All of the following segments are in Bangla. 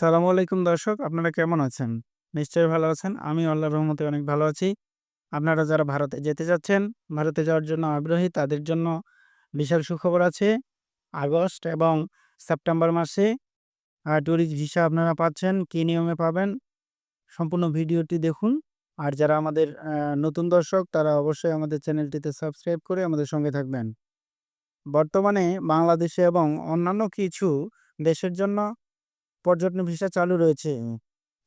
সালামু আলাইকুম দর্শক, আপনারা কেমন আছেন? নিশ্চয়ই ভালো আছেন। আমি আল্লাহ রহমতে অনেক ভালো আছি। আপনারা যারা ভারতে যেতে যাচ্ছেন, ভারতে যাওয়ার জন্য আগ্রহী, তাদের জন্য বিশাল সুখবর আছে। আগস্ট এবং সেপ্টেম্বর মাসে ট্যুরিস্ট ভিসা আপনারা পাচ্ছেন, কী নিয়মে পাবেন, সম্পূর্ণ ভিডিওটি দেখুন। আর যারা আমাদের নতুন দর্শক, তারা অবশ্যই আমাদের চ্যানেলটিতে সাবস্ক্রাইব করে আমাদের সঙ্গে থাকবেন। বর্তমানে বাংলাদেশে এবং অন্যান্য কিছু দেশের জন্য পর্যটন ভিসা চালু রয়েছে।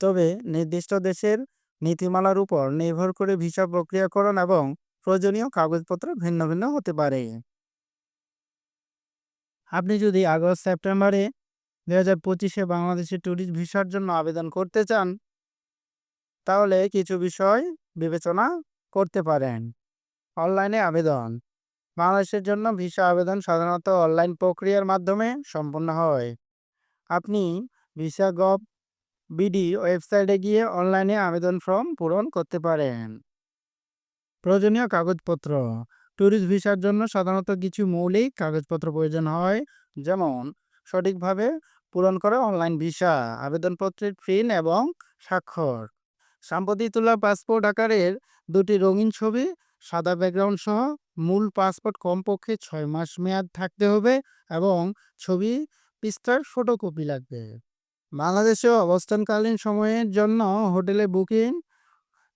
তবে নির্দিষ্ট দেশের নীতিমালার উপর নির্ভর করে ভিসা প্রক্রিয়াকরণ এবং প্রয়োজনীয় কাগজপত্র ভিন্ন ভিন্ন হতে পারে। আপনি যদি আগস্ট, সেপ্টেম্বরে দু হাজার পঁচিশে বাংলাদেশে ট্যুরিস্ট ভিসার জন্য আবেদন করতে চান, তাহলে কিছু বিষয় বিবেচনা করতে পারেন। অনলাইনে আবেদন। বাংলাদেশের জন্য ভিসা আবেদন সাধারণত অনলাইন প্রক্রিয়ার মাধ্যমে সম্পন্ন হয়। আপনি ভিসা গভ বিডি ওয়েবসাইটে গিয়ে অনলাইনে আবেদন ফর্ম পূরণ করতে পারেন। প্রয়োজনীয় কাগজপত্র। ট্যুরিস্ট ভিসার জন্য সাধারণত কিছু মৌলিক কাগজপত্র প্রয়োজন হয়, যেমন সঠিকভাবে পূরণ করা অনলাইন ভিসা আবেদনপত্রের প্রিন্ট এবং স্বাক্ষর। সাম্প্রতিক তোলা পাসপোর্ট আকারের দুটি রঙিন ছবি, সাদা ব্যাকগ্রাউন্ড সহ মূল পাসপোর্ট কমপক্ষে ছয় মাস মেয়াদ থাকতে হবে এবং ছবি, পৃষ্ঠার ফটোকপি লাগবে। বাংলাদেশে অবস্থানকালীন সময়ের জন্য হোটেলে বুকিং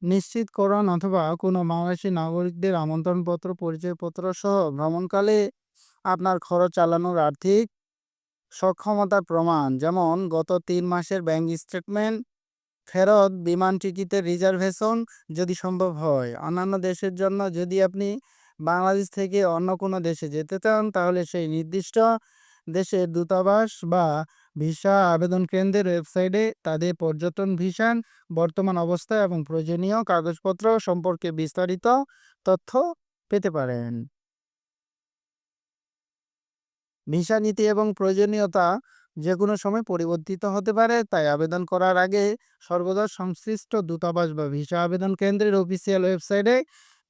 নিশ্চিতকরণ অথবা কোনো বাংলাদেশি নাগরিকদের আমন্ত্রণপত্র, পরিচয়পত্র সহ ভ্রমণকালে আপনার খরচ চালানোর আর্থিক সক্ষমতার প্রমাণ। যেমন, গত তিন মাসের ব্যাংক স্টেটমেন্ট, ফেরত, বিমান টিকিটের রিজার্ভেশন যদি সম্ভব হয়। অন্যান্য দেশের জন্য যদি আপনি বাংলাদেশ থেকে অন্য কোনো দেশে যেতে চান, তাহলে সেই নির্দিষ্ট দেশের দূতাবাস বা ভিসা আবেদন কেন্দ্রের ওয়েবসাইটে তাদের পর্যটন ভিসার বর্তমান অবস্থা এবং প্রয়োজনীয় কাগজপত্র সম্পর্কে বিস্তারিত তথ্য পেতে পারেন। ভিসা নীতি এবং প্রয়োজনীয়তা যে কোনো সময় পরিবর্তিত হতে পারে, তাই আবেদন করার আগে সর্বদা সংশ্লিষ্ট দূতাবাস বা ভিসা আবেদন কেন্দ্রের অফিসিয়াল ওয়েবসাইটে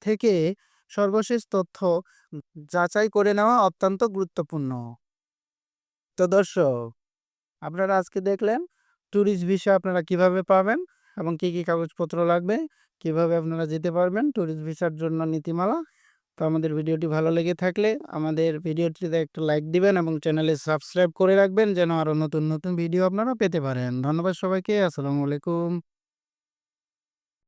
থেকে সর্বশেষ তথ্য যাচাই করে নেওয়া অত্যন্ত গুরুত্বপূর্ণ। তো দর্শক আপনারা আজকে দেখলেন ট্যুরিস্ট ভিসা আপনারা কীভাবে পাবেন এবং কি কি কাগজপত্র লাগবে, কীভাবে আপনারা যেতে পারবেন ট্যুরিস্ট ভিসার জন্য নীতিমালা। তো আমাদের ভিডিওটি ভালো লেগে থাকলে আমাদের ভিডিওটিতে একটা লাইক দিবেন এবং চ্যানেলে সাবস্ক্রাইব করে রাখবেন যেন আরও নতুন নতুন ভিডিও আপনারা পেতে পারেন। ধন্যবাদ সবাইকে, আসসালামু আলাইকুম।